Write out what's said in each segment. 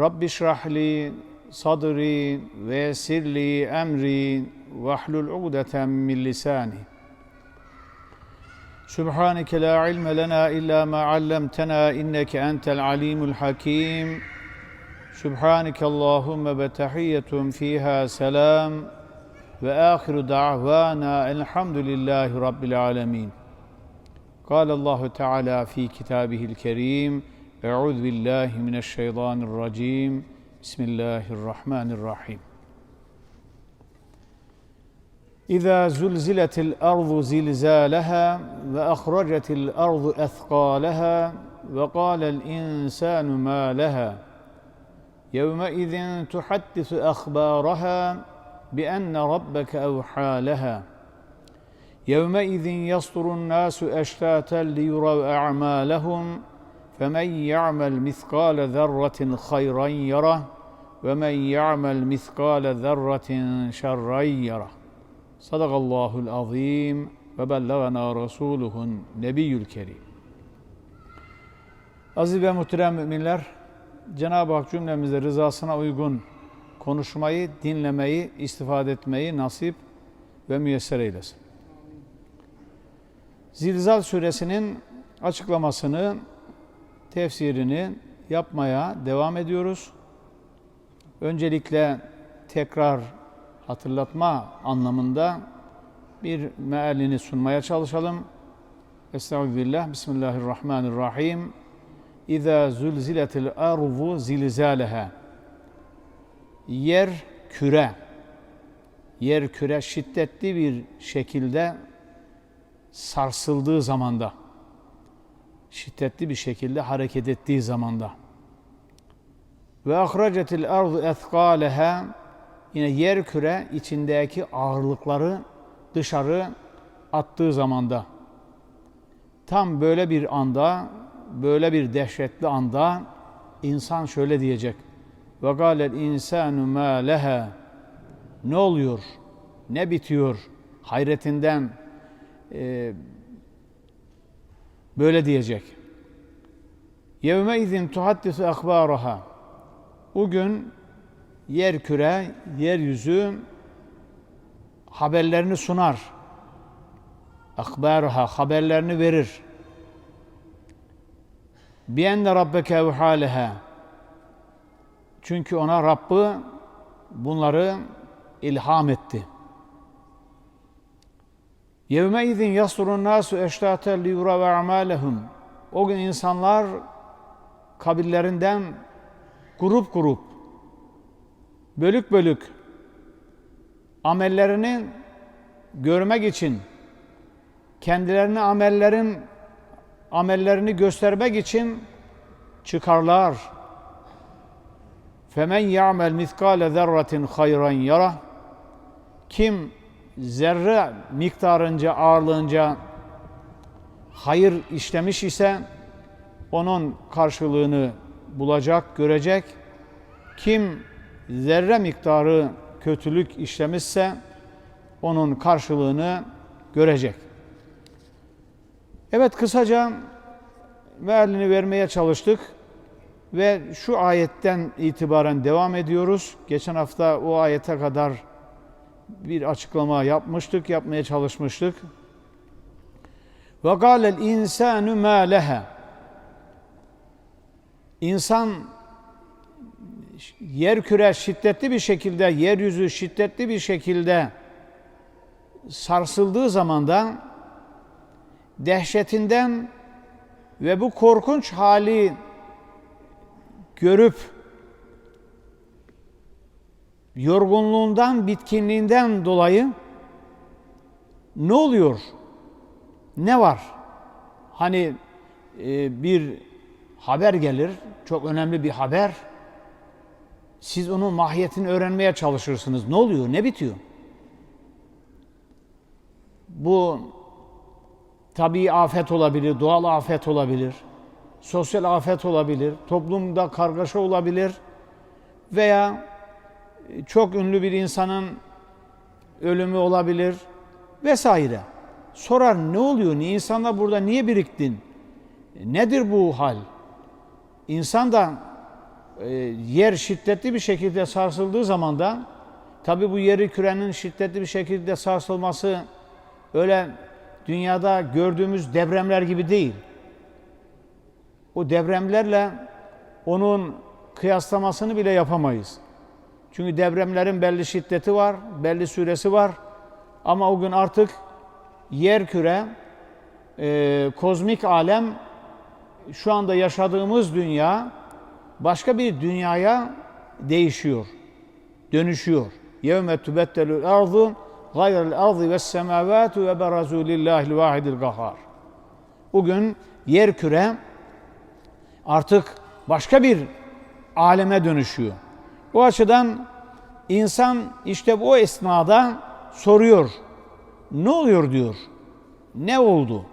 رب اشرح لي صدري ويسر لي امري واحلل عقدة من لساني سبحانك لا علم لنا الا ما علمتنا انك انت العليم الحكيم سبحانك اللهم بتحية فيها سلام واخر دعوانا الحمد لله رب العالمين قال الله تعالى في كتابه الكريم أعوذ بالله من الشيطان الرجيم. بسم الله الرحمن الرحيم. إذا زلزلت الأرض زلزالها وأخرجت الأرض أثقالها وقال الإنسان ما لها يومئذ تحدث أخبارها بأن ربك أوحى لها يومئذ يصدر الناس أشتاتا ليروا أعمالهم فمن يعمل مثقال ذرة خيرا يره ومن يعمل مثقال ذرة شرا يره صدق الله العظيم وبلغنا رسوله النبي الكريم Aziz ve muhterem müminler, Cenab-ı Hak cümlemize rızasına uygun konuşmayı, dinlemeyi, istifade etmeyi nasip ve müyesser eylesin. Zilzal suresinin açıklamasını, tefsirini yapmaya devam ediyoruz. Öncelikle tekrar hatırlatma anlamında bir mealini sunmaya çalışalım. Estağfirullah, Bismillahirrahmanirrahim. İza zulziletil arzu zilzaleha. Yer küre, yer küre şiddetli bir şekilde sarsıldığı zamanda, şiddetli bir şekilde hareket ettiği zamanda. Ve ahracetil ardu ethqaleha yine yer küre içindeki ağırlıkları dışarı attığı zamanda. Tam böyle bir anda, böyle bir dehşetli anda insan şöyle diyecek. Ve galel insanu ma leha. Ne oluyor? Ne bitiyor? Hayretinden, e, böyle diyecek. Yevme izin tuhaddisu akbaraha. Bugün yer küre, yeryüzü haberlerini sunar. Akbaraha haberlerini verir. Bienne rabbeke evhaleha. Çünkü ona Rabbı bunları ilham etti. Yevme izin yasurun nasu eştate li yura ve amalehum. O gün insanlar kabirlerinden grup grup, bölük bölük amellerini görmek için, kendilerine amellerin amellerini göstermek için çıkarlar. Femen ya'mel miskale zerratin hayran yara. Kim zerre miktarınca, ağırlığınca hayır işlemiş ise onun karşılığını bulacak, görecek. Kim zerre miktarı kötülük işlemişse onun karşılığını görecek. Evet kısaca mealini vermeye çalıştık ve şu ayetten itibaren devam ediyoruz. Geçen hafta o ayete kadar bir açıklama yapmıştık, yapmaya çalışmıştık. Ve galel insanu ma leha. İnsan yer küre şiddetli bir şekilde, yeryüzü şiddetli bir şekilde sarsıldığı zamanda dehşetinden ve bu korkunç hali görüp yorgunluğundan, bitkinliğinden dolayı ne oluyor? Ne var? Hani e, bir haber gelir, çok önemli bir haber. Siz onun mahiyetini öğrenmeye çalışırsınız. Ne oluyor, ne bitiyor? Bu tabii afet olabilir, doğal afet olabilir, sosyal afet olabilir, toplumda kargaşa olabilir veya çok ünlü bir insanın ölümü olabilir vesaire. Sorar ne oluyor? Niye insanlar burada niye biriktin? Nedir bu hal? İnsan da e, yer şiddetli bir şekilde sarsıldığı zaman da tabi bu yeri kürenin şiddetli bir şekilde sarsılması öyle dünyada gördüğümüz depremler gibi değil. O depremlerle onun kıyaslamasını bile yapamayız. Çünkü depremlerin belli şiddeti var, belli süresi var. Ama o gün artık yer küre, e, kozmik alem, şu anda yaşadığımız dünya başka bir dünyaya değişiyor, dönüşüyor. يَوْمَ تُبَتَّلُ الْاَرْضُ غَيْرَ الْاَرْضِ وَالسَّمَاوَاتُ وَبَرَزُوا لِلّٰهِ الْوَاحِدِ الْقَهَارِ Bugün yer küre artık başka bir aleme dönüşüyor. Bu açıdan insan işte bu esnada soruyor. Ne oluyor diyor. Ne oldu?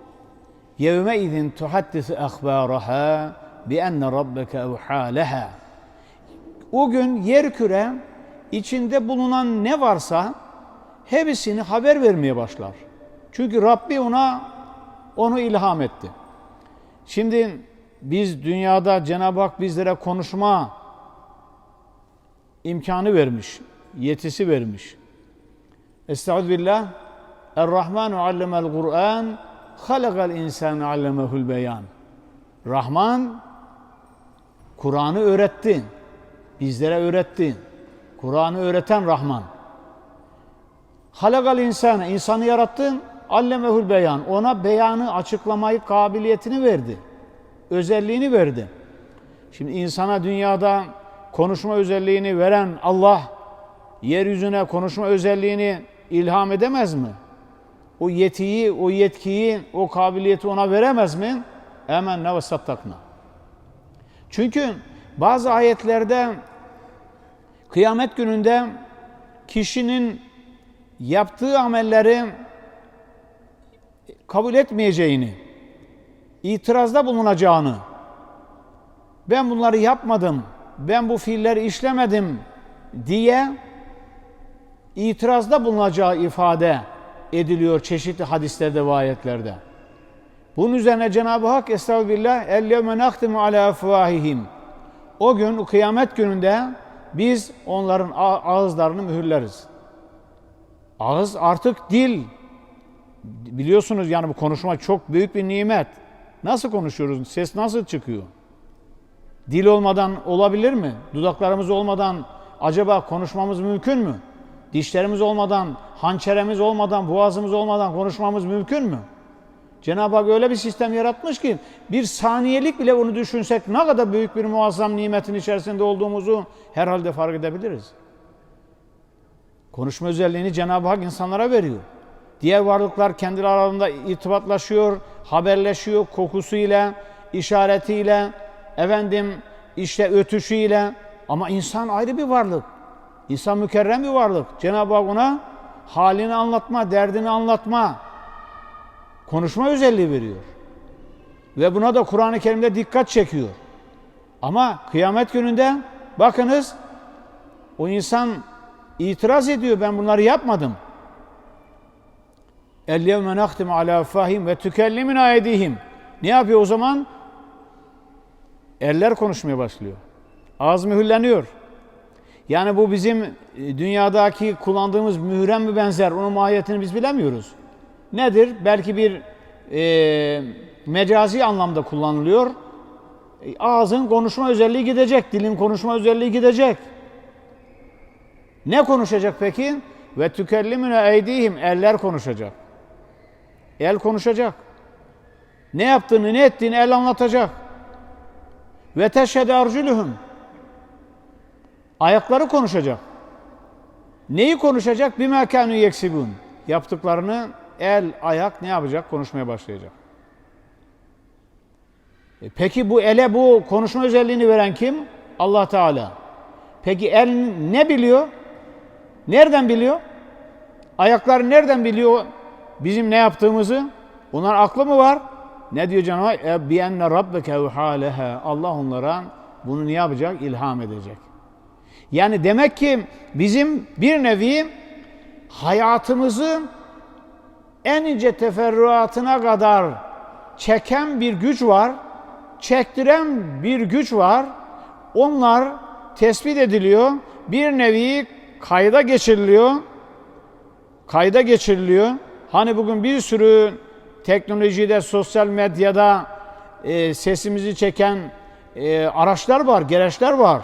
Yevme izin tuhaddisi ahbaraha bi enne rabbeke evha leha. O gün yer küre içinde bulunan ne varsa hepsini haber vermeye başlar. Çünkü Rabbi ona onu ilham etti. Şimdi biz dünyada Cenab-ı Hak bizlere konuşma imkanı vermiş, yetisi vermiş. Estaizu billah. Er-Rahmanu allemel Kur'an, halakal insanı allemehul beyan. Rahman, Kur'an'ı öğretti. Bizlere öğretti. Kur'an'ı öğreten Rahman. Halakal insanı, insanı yarattın, allemehul beyan. Ona beyanı, açıklamayı, kabiliyetini verdi. Özelliğini verdi. Şimdi insana dünyada konuşma özelliğini veren Allah, yeryüzüne konuşma özelliğini ilham edemez mi? O yetiyi, o yetkiyi, o kabiliyeti ona veremez mi? Hemen ne sattakna. Çünkü bazı ayetlerde kıyamet gününde kişinin yaptığı amelleri kabul etmeyeceğini, itirazda bulunacağını, ben bunları yapmadım, ben bu fiilleri işlemedim diye itirazda bulunacağı ifade ediliyor çeşitli hadislerde ve ayetlerde. Bunun üzerine Cenab-ı Hak Estağfirullah ellevme naktimu ala afvahihim. O gün kıyamet gününde biz onların ağızlarını mühürleriz. Ağız artık dil. Biliyorsunuz yani bu konuşma çok büyük bir nimet. Nasıl konuşuyoruz? Ses nasıl çıkıyor? Dil olmadan olabilir mi? Dudaklarımız olmadan acaba konuşmamız mümkün mü? Dişlerimiz olmadan, hançeremiz olmadan, boğazımız olmadan konuşmamız mümkün mü? Cenab-ı Hak öyle bir sistem yaratmış ki bir saniyelik bile bunu düşünsek ne kadar büyük bir muazzam nimetin içerisinde olduğumuzu herhalde fark edebiliriz. Konuşma özelliğini Cenab-ı Hak insanlara veriyor. Diğer varlıklar kendi aralarında irtibatlaşıyor, haberleşiyor kokusuyla, işaretiyle, efendim işte ötüşüyle ama insan ayrı bir varlık. İnsan mükerrem bir varlık. Cenab-ı Hak ona halini anlatma, derdini anlatma, konuşma özelliği veriyor. Ve buna da Kur'an-ı Kerim'de dikkat çekiyor. Ama kıyamet gününde bakınız o insan itiraz ediyor ben bunları yapmadım. El yevme nahtimu ala fahim ve tükellimina edihim. Ne yapıyor o zaman? Eller konuşmaya başlıyor. Ağız mühürleniyor. Yani bu bizim e, dünyadaki kullandığımız mühüren mi benzer? Onun mahiyetini biz bilemiyoruz. Nedir? Belki bir e, mecazi anlamda kullanılıyor. E, ağzın konuşma özelliği gidecek, dilin konuşma özelliği gidecek. Ne konuşacak peki? Ve tükellimüne eydihim eller konuşacak. El konuşacak. Ne yaptığını, ne ettiğini el anlatacak. Ve teşhede arculuhum. Ayakları konuşacak. Neyi konuşacak? Bir mekanı yeksibun. Yaptıklarını el, ayak ne yapacak? Konuşmaya başlayacak. E Peki bu ele bu konuşma özelliğini veren kim? Allah Teala. Peki el ne biliyor? Nereden biliyor? Ayaklar nereden biliyor bizim ne yaptığımızı? Onların aklı mı var? Ne diyor Cenab-ı Hak? E, Bi enne rabbeke. Allah onlara bunu ne yapacak? İlham edecek. Yani demek ki bizim bir nevi hayatımızı en ince teferruatına kadar çeken bir güç var, çektiren bir güç var. Onlar tespit ediliyor, bir nevi kayda geçiriliyor. Kayda geçiriliyor. Hani bugün bir sürü teknolojide, sosyal medyada e, sesimizi çeken e, araçlar var, gereçler var.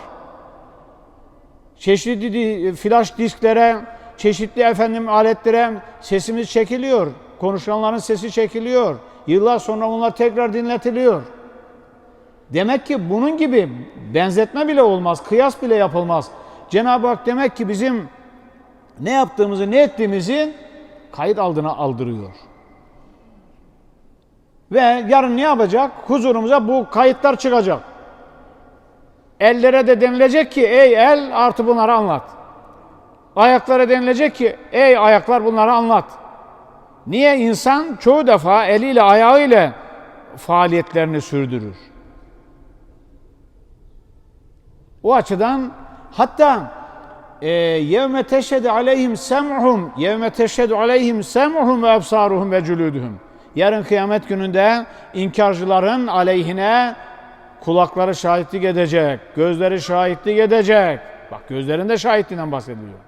Çeşitli flash disklere, çeşitli efendim aletlere sesimiz çekiliyor. Konuşanların sesi çekiliyor. Yıllar sonra onlar tekrar dinletiliyor. Demek ki bunun gibi benzetme bile olmaz, kıyas bile yapılmaz. Cenab-ı Hak demek ki bizim ne yaptığımızı, ne ettiğimizi kayıt aldığına aldırıyor. Ve yarın ne yapacak? Huzurumuza bu kayıtlar çıkacak. Ellere de denilecek ki ey el artı bunları anlat. Ayaklara denilecek ki ey ayaklar bunları anlat. Niye insan çoğu defa eliyle ayağıyla faaliyetlerini sürdürür? O açıdan hatta e, yevme teşhedü aleyhim sem'uhum yevme teşhedü aleyhim sem'uhum ve ebsaruhum ve cülüdühüm. Yarın kıyamet gününde inkarcıların aleyhine kulakları şahitlik edecek, gözleri şahitlik edecek. Bak gözlerinde şahitliğinden bahsediliyor.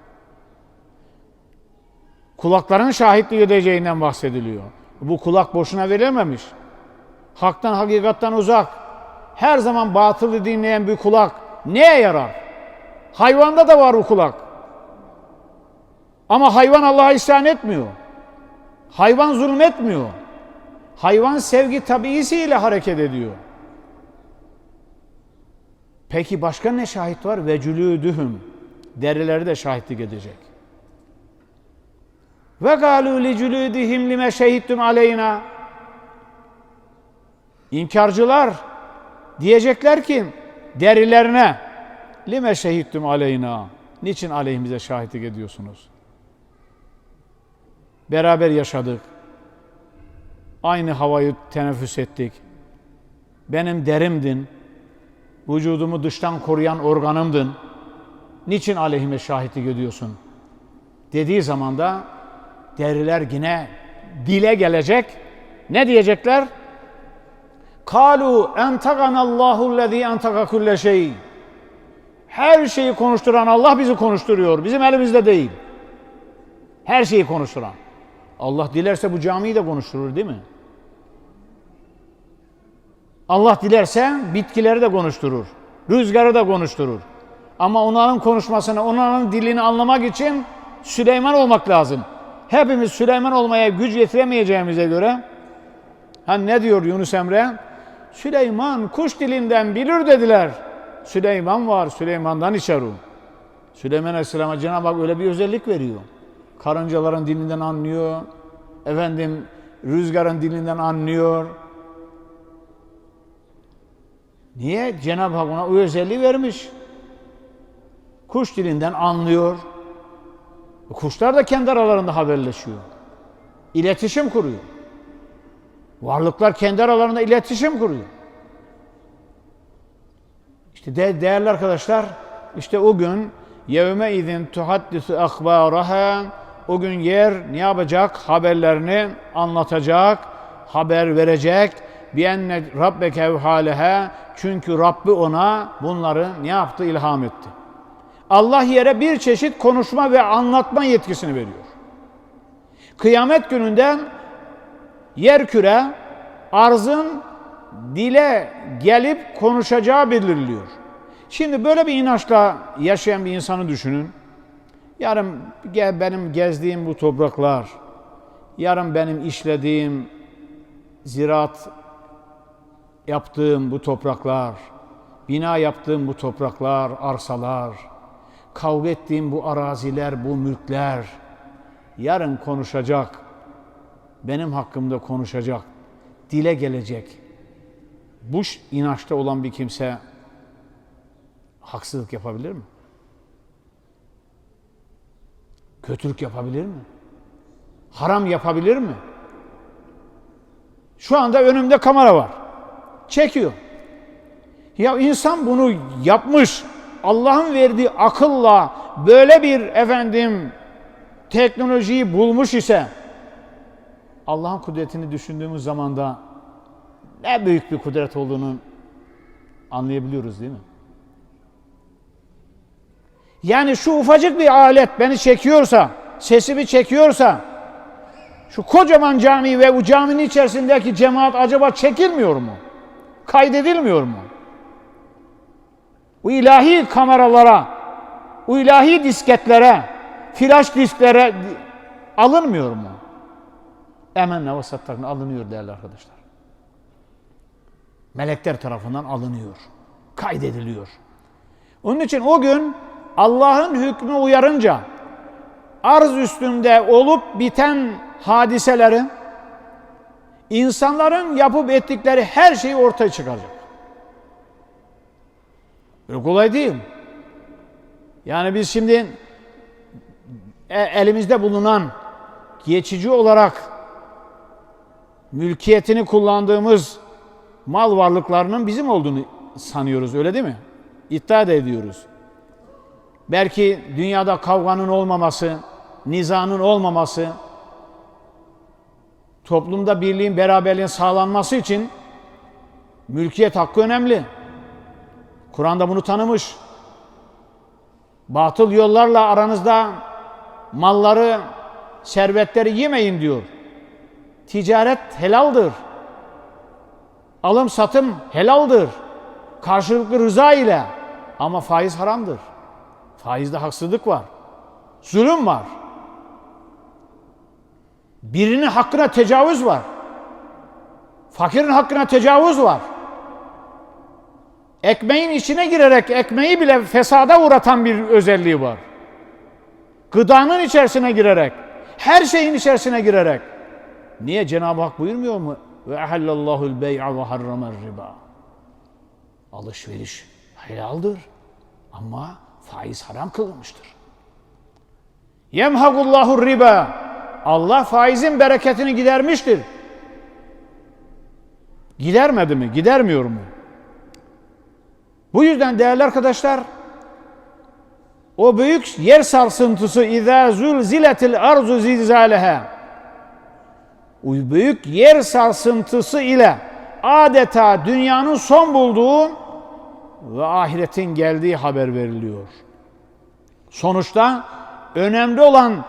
Kulakların şahitlik edeceğinden bahsediliyor. Bu kulak boşuna verilmemiş. Haktan, hakikattan uzak. Her zaman batılı dinleyen bir kulak neye yarar? Hayvanda da var bu kulak. Ama hayvan Allah'a isyan etmiyor. Hayvan zulmetmiyor. Hayvan sevgi tabiisiyle hareket ediyor. Peki başka ne şahit var? Ve cülüdühüm. Derileri de şahitlik edecek. Ve galû li cülüdihim lime şehittum aleyna. İnkarcılar diyecekler ki derilerine lime şehittum aleyna. Niçin aleyhimize şahitlik ediyorsunuz? Beraber yaşadık. Aynı havayı teneffüs ettik. Benim derimdin. Vücudumu dıştan koruyan organımdın. Niçin aleyhime şahitlik ediyorsun? Dediği zaman da deriler yine dile gelecek. Ne diyecekler? Kalu entakana Allahu lezî entaka kulle şey. Her şeyi konuşturan Allah bizi konuşturuyor. Bizim elimizde değil. Her şeyi konuşturan. Allah dilerse bu camiyi de konuşturur değil mi? Allah dilerse bitkileri de konuşturur. Rüzgarı da konuşturur. Ama onların konuşmasını, onların dilini anlamak için Süleyman olmak lazım. Hepimiz Süleyman olmaya güç yetiremeyeceğimize göre hani ne diyor Yunus Emre? Süleyman kuş dilinden bilir dediler. Süleyman var, Süleyman'dan içer o. Süleyman Aleyhisselam'a Cenab-ı Hak öyle bir özellik veriyor. Karıncaların dilinden anlıyor. Efendim rüzgarın dilinden anlıyor. Niye? Cenab-ı Hak ona o özelliği vermiş. Kuş dilinden anlıyor. Kuşlar da kendi aralarında haberleşiyor. İletişim kuruyor. Varlıklar kendi aralarında iletişim kuruyor. İşte de, değerli arkadaşlar, işte o gün yevme izin tuhaddisu akbaraha o gün yer ne yapacak? Haberlerini anlatacak, haber verecek. Bi enne rabbeke evhaleha çünkü Rabbi ona bunları ne yaptı? ilham etti. Allah yere bir çeşit konuşma ve anlatma yetkisini veriyor. Kıyamet gününden yer küre arzın dile gelip konuşacağı belirliyor. Şimdi böyle bir inançla yaşayan bir insanı düşünün. Yarın benim gezdiğim bu topraklar, yarın benim işlediğim, ziraat yaptığım bu topraklar, bina yaptığım bu topraklar, arsalar, kavga ettiğim bu araziler, bu mülkler yarın konuşacak. Benim hakkımda konuşacak. Dile gelecek. bu inançta olan bir kimse haksızlık yapabilir mi? Kötülük yapabilir mi? Haram yapabilir mi? Şu anda önümde kamera var. Çekiyor. Ya insan bunu yapmış. Allah'ın verdiği akılla böyle bir efendim teknolojiyi bulmuş ise Allah'ın kudretini düşündüğümüz zaman da ne büyük bir kudret olduğunu anlayabiliyoruz değil mi? Yani şu ufacık bir alet beni çekiyorsa, sesimi çekiyorsa, şu kocaman cami ve bu caminin içerisindeki cemaat acaba çekilmiyor mu? Kaydedilmiyor mu? Bu ilahi kameralara, bu ilahi disketlere, flash disklere alınmıyor mu? Emenle ve alınıyor değerli arkadaşlar. Melekler tarafından alınıyor, kaydediliyor. Onun için o gün Allah'ın hükmü uyarınca arz üstünde olup biten hadiseleri, insanların yapıp ettikleri her şeyi ortaya çıkaracak. Böyle kolay değil. Yani biz şimdi e- elimizde bulunan geçici olarak mülkiyetini kullandığımız mal varlıklarının bizim olduğunu sanıyoruz öyle değil mi? İddia da ediyoruz. Belki dünyada kavganın olmaması, nizanın olmaması, toplumda birliğin, beraberliğin sağlanması için mülkiyet hakkı önemli. Kur'an'da bunu tanımış. Batıl yollarla aranızda malları, servetleri yemeyin diyor. Ticaret helaldir. Alım satım helaldir. Karşılıklı rıza ile ama faiz haramdır. Faizde haksızlık var. Zulüm var. Birinin hakkına tecavüz var. Fakirin hakkına tecavüz var. Ekmeğin içine girerek ekmeği bile fesada uğratan bir özelliği var. Gıdanın içerisine girerek, her şeyin içerisine girerek. Niye Cenab-ı Hak buyurmuyor mu? Ve ahallallahu'l bey'a ve harramer riba. Alışveriş helaldir ama faiz haram kılınmıştır. Yemhagullahu riba. Allah faizin bereketini gidermiştir. Gidermedi mi? Gidermiyor mu? Bu yüzden değerli arkadaşlar o büyük yer sarsıntısı izâ zulziletil arzu zilzâleha o büyük yer sarsıntısı ile adeta dünyanın son bulduğu ve ahiretin geldiği haber veriliyor. Sonuçta önemli olan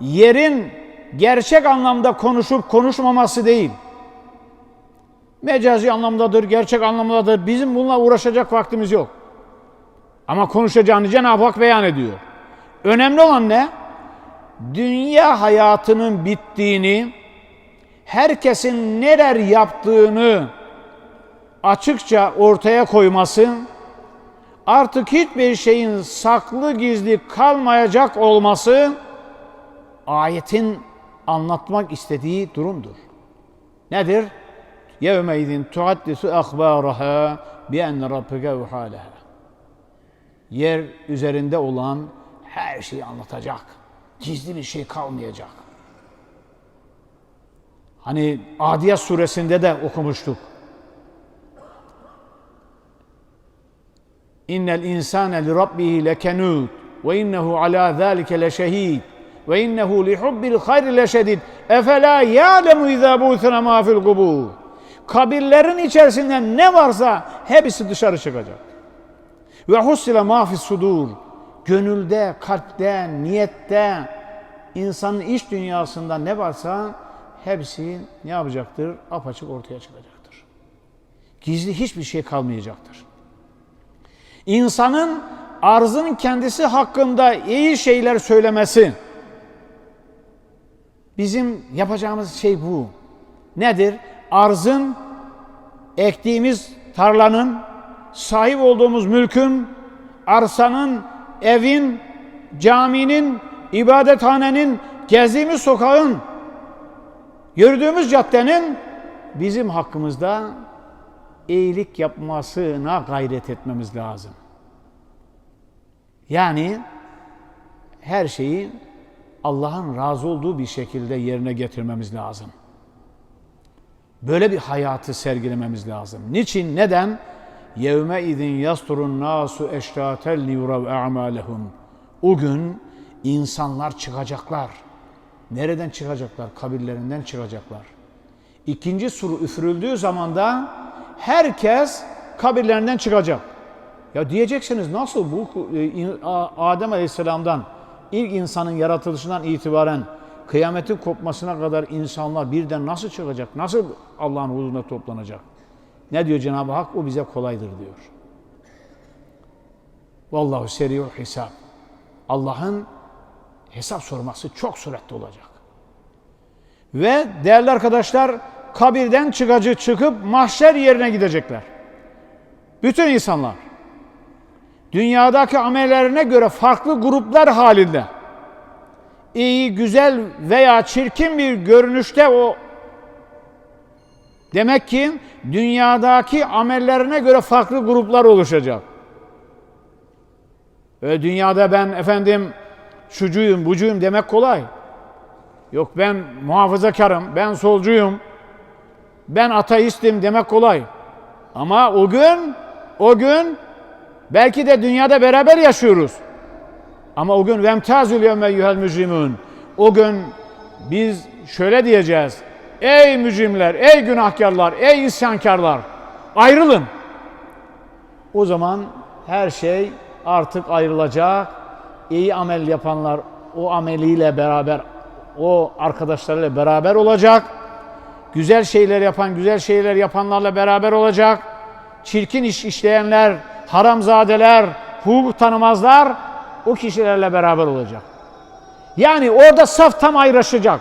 yerin gerçek anlamda konuşup konuşmaması değil. Mecazi anlamdadır, gerçek anlamdadır. Bizim bununla uğraşacak vaktimiz yok. Ama konuşacağını Cenab-ı Hak beyan ediyor. Önemli olan ne? Dünya hayatının bittiğini, herkesin neler yaptığını açıkça ortaya koyması, artık hiçbir şeyin saklı gizli kalmayacak olması ayetin anlatmak istediği durumdur. Nedir? يَوْمَيْذٍ تُعَدِّسُ أَخْبَارَهَا بِأَنَّ رَبِّكَ وَحَالَهَا Yer üzerinde olan her şeyi anlatacak. Gizli bir şey kalmayacak. Hani Adiyat suresinde de okumuştuk. İnnel insane li rabbihi lekenut ve innehu ala zalike leşehid ve innehu li hubbil hayri leşedid. Efela ya'lemu izâ bu'thina ma fil. Kabirlerin içerisinde ne varsa hepsi dışarı çıkacak. Ve hussile ma fis sudur. Gönülde, kalpte, niyette, insanın iç dünyasında ne varsa hepsi ne yapacaktır? Apaçık ortaya çıkacaktır. Gizli hiçbir şey kalmayacaktır. İnsanın arzın kendisi hakkında iyi şeyler söylemesi bizim yapacağımız şey bu. Nedir? Arzın, ektiğimiz tarlanın, sahip olduğumuz mülkün, arsanın, evin, caminin, ibadethanenin, gezdiğimiz sokağın, yürüdüğümüz caddenin bizim hakkımızda iyilik yapmasına gayret etmemiz lazım. Yani her şeyi Allah'ın razı olduğu bir şekilde yerine getirmemiz lazım. Böyle bir hayatı sergilememiz lazım. Niçin? Neden? Yevme izin yasturun nasu eşratel liyurav a'malehum. O gün insanlar çıkacaklar. Nereden çıkacaklar? Kabirlerinden çıkacaklar. İkinci suru üfürüldüğü zaman da herkes kabirlerinden çıkacak. Ya diyeceksiniz nasıl bu e, Adem Aleyhisselam'dan ilk insanın yaratılışından itibaren kıyametin kopmasına kadar insanlar birden nasıl çıkacak? Nasıl Allah'ın huzuruna toplanacak? Ne diyor Cenab-ı Hak? O bize kolaydır diyor. Vallahu seriyor hesap. Allah'ın hesap sorması çok süratli olacak. Ve değerli arkadaşlar kabirden çıkacı çıkıp mahşer yerine gidecekler. Bütün insanlar dünyadaki amellerine göre farklı gruplar halinde iyi, güzel veya çirkin bir görünüşte o demek ki dünyadaki amellerine göre farklı gruplar oluşacak. Ve dünyada ben efendim şucuyum, bucuyum demek kolay. Yok ben muhafazakarım, ben solcuyum, ben ateistim demek kolay. Ama o gün, o gün belki de dünyada beraber yaşıyoruz. Ama o gün vemtazül yevme yuhel mücrimun. O gün biz şöyle diyeceğiz. Ey mücrimler, ey günahkarlar, ey isyankarlar ayrılın. O zaman her şey artık ayrılacak. İyi amel yapanlar o ameliyle beraber, o arkadaşlarıyla beraber olacak. Güzel şeyler yapan, güzel şeyler yapanlarla beraber olacak. Çirkin iş işleyenler, haramzadeler, hukuk tanımazlar o kişilerle beraber olacak. Yani orada saf tam ayrışacak.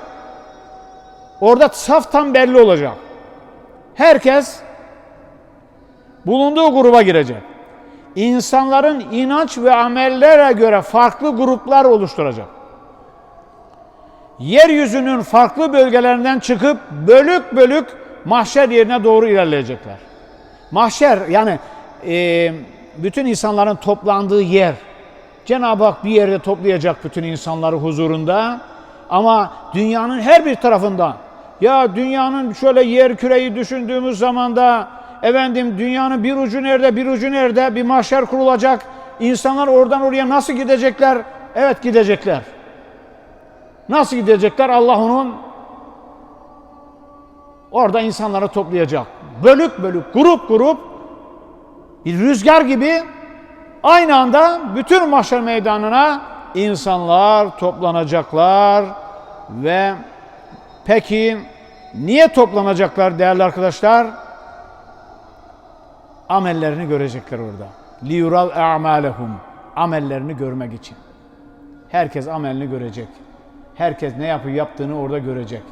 Orada saf tam belli olacak. Herkes bulunduğu gruba girecek. İnsanların inanç ve amellere göre farklı gruplar oluşturacak. Yeryüzünün farklı bölgelerinden çıkıp bölük bölük mahşer yerine doğru ilerleyecekler. Mahşer yani e, bütün insanların toplandığı yer. Cenab-ı Hak bir yerde toplayacak bütün insanları huzurunda. Ama dünyanın her bir tarafında ya dünyanın şöyle yer küreyi düşündüğümüz zaman da efendim dünyanın bir ucu nerede bir ucu nerede bir mahşer kurulacak. İnsanlar oradan oraya nasıl gidecekler? Evet gidecekler. Nasıl gidecekler? Allah onun orada insanları toplayacak. Bölük bölük, grup grup bir rüzgar gibi aynı anda bütün mahşer meydanına insanlar toplanacaklar ve peki niye toplanacaklar değerli arkadaşlar? Amellerini görecekler orada. liyurav a'malehum amellerini görmek için. Herkes amelini görecek. Herkes ne yapıp yaptığını orada görecek.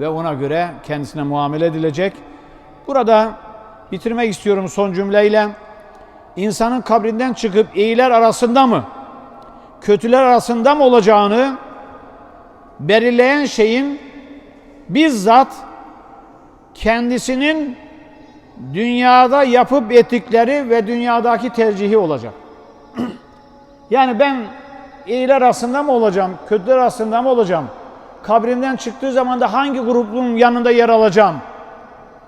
Ve ona göre kendisine muamele edilecek. Burada bitirmek istiyorum son cümleyle. İnsanın kabrinden çıkıp iyiler arasında mı, kötüler arasında mı olacağını belirleyen şeyin bizzat kendisinin dünyada yapıp ettikleri ve dünyadaki tercihi olacak. yani ben iyiler arasında mı olacağım, kötüler arasında mı olacağım? Kabrimden çıktığı zaman da hangi grubun yanında yer alacağım?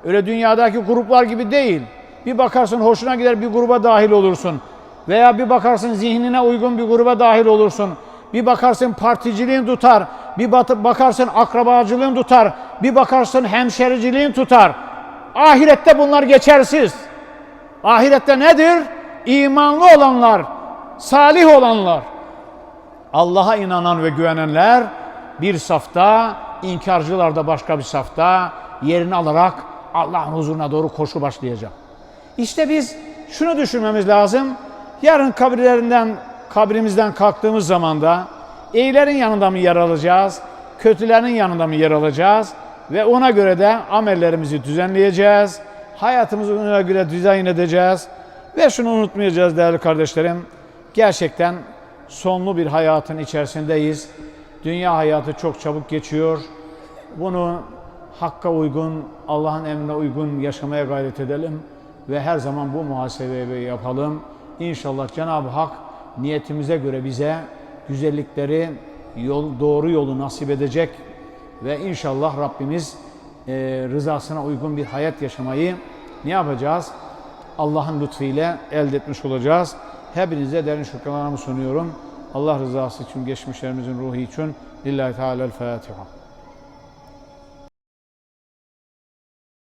Öyle dünyadaki gruplar gibi değil. Bir bakarsın hoşuna gider bir gruba dahil olursun. Veya bir bakarsın zihnine uygun bir gruba dahil olursun. Bir bakarsın particiliğin tutar. Bir bakarsın akrabacılığın tutar. Bir bakarsın hemşericiliğin tutar. Ahirette bunlar geçersiz. Ahirette nedir? İmanlı olanlar, salih olanlar. Allah'a inanan ve güvenenler bir safta, inkarcılar da başka bir safta yerini alarak Allah'ın huzuruna doğru koşu başlayacak. İşte biz şunu düşünmemiz lazım. Yarın kabirlerinden, kabrimizden kalktığımız zaman da iyilerin yanında mı yer alacağız, kötülerin yanında mı yer alacağız ve ona göre de amellerimizi düzenleyeceğiz. Hayatımızı ona göre dizayn edeceğiz. Ve şunu unutmayacağız değerli kardeşlerim. Gerçekten sonlu bir hayatın içerisindeyiz. Dünya hayatı çok çabuk geçiyor. Bunu hakka uygun, Allah'ın emrine uygun yaşamaya gayret edelim. ve her zaman bu muhasebeyi yapalım. İnşallah Cenab-ı Hak niyetimize göre bize güzellikleri, yol, doğru yolu nasip edecek ve inşallah Rabbimiz e, rızasına uygun bir hayat yaşamayı ne yapacağız? Allah'ın lütfuyla elde etmiş olacağız. Hepinize derin şükranlarımı sunuyorum. Allah rızası için, geçmişlerimizin ruhu için. Lillahi Teala'l-Fatiha.